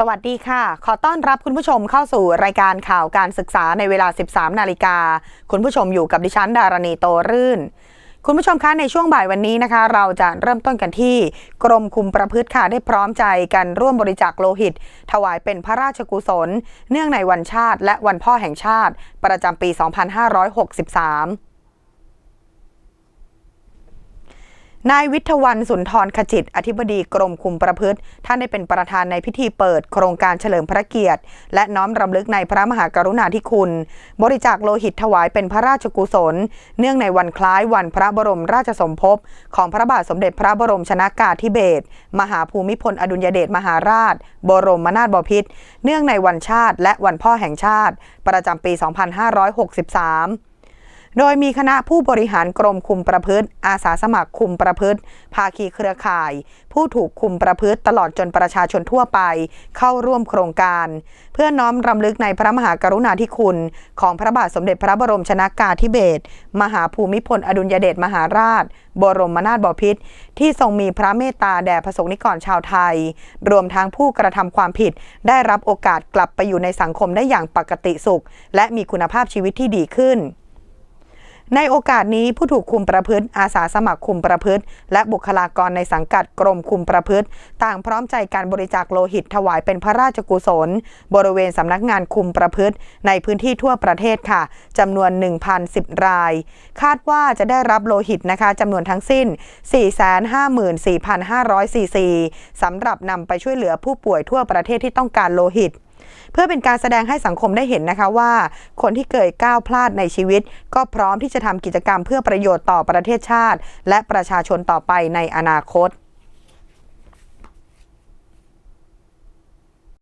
สวัสดีค่ะ ขอต้อนรับคุณผู้ชมเข้าสู่รายการข่าวการศึกษาในเวลา 13 นาฬิกา คุณผู้ชมอยู่กับดิฉันดารณีโตรื่น คุณผู้ชมคะในช่วงบ่ายวันนี้นะคะ เราจะเริ่มต้นกันที่ กรมคุมประพฤติค่ะได้พร้อมใจกันร่วมบริจาคโลหิต ถวายเป็นพระราชกุศล เนื่องในวันชาติ และวันพ่อแห่งชาติ ประจำปี 2563 นายวิทวันสุนทรขจิต อธิบดีกรมคุมประพฤติ ท่านได้เป็นประธานในพิธีเปิดโครงการเฉลิมพระเกียรติ และน้อมรำลึกในพระมหากรุณาธิคุณ บริจาคโลหิตถวายเป็นพระราชกุศล เนื่องในวันคล้ายวันพระบรมราชสมภพของพระบาทสมเด็จพระบรมชนากาธิเบศรมหาภูมิพลอดุลยเดชมหาราช บรมนาถบพิตรเนื่องในวันชาติ และวันพ่อแห่งชาติ ประจำปี 2563 โดยมีคณะผู้บริหารกรมคุมประพฤติ อาสาสมัครคุมประพฤติ ภาคีเครือข่าย ผู้ถูกคุมประพฤติตลอดจนประชาชนทั่วไป เข้าร่วมโครงการ เพื่อน้อมรำลึกในพระมหากรุณาธิคุณ ของพระบาทสมเด็จพระบรมชนากาธิเบศรมหาภูมิพลอดุลยเดชมหาราช บรมนาถบพิตรที่ทรงมีพระเมตตาแด่พระสงฆ์นิกรชาวไทย รวมทั้งผู้กระทำความผิด ได้รับโอกาสกลับไปอยู่ในสังคมได้อย่างปกติสุข และมีคุณภาพชีวิตที่ดีขึ้น ในโอกาสนี้ผู้ถูกคุมประพฤติ อาสาสมัครคุมประพฤติ และบุคลากรในสังกัดกรมคุมประพฤติ ต่างพร้อมใจการบริจาคโลหิตถวายเป็นพระราชกุศล บริเวณสำนักงานคุมประพฤติ ในพื้นที่ทั่วประเทศค่ะจำนวน 1,010 ราย คาดว่าจะได้รับโลหิตนะคะจำนวนทั้งสิ้น 454,500ซีซีสำหรับนำไปช่วยเหลือผู้ป่วยทั่วประเทศที่ต้องการโลหิต เพื่อเป็นการแสดงให้สังคมได้เห็นนะคะว่า คนที่เกิดก้าวพลาดในชีวิต ก็พร้อมที่จะทำกิจกรรมเพื่อประโยชน์ต่อประเทศชาติ และประชาชนต่อไปในอนาคต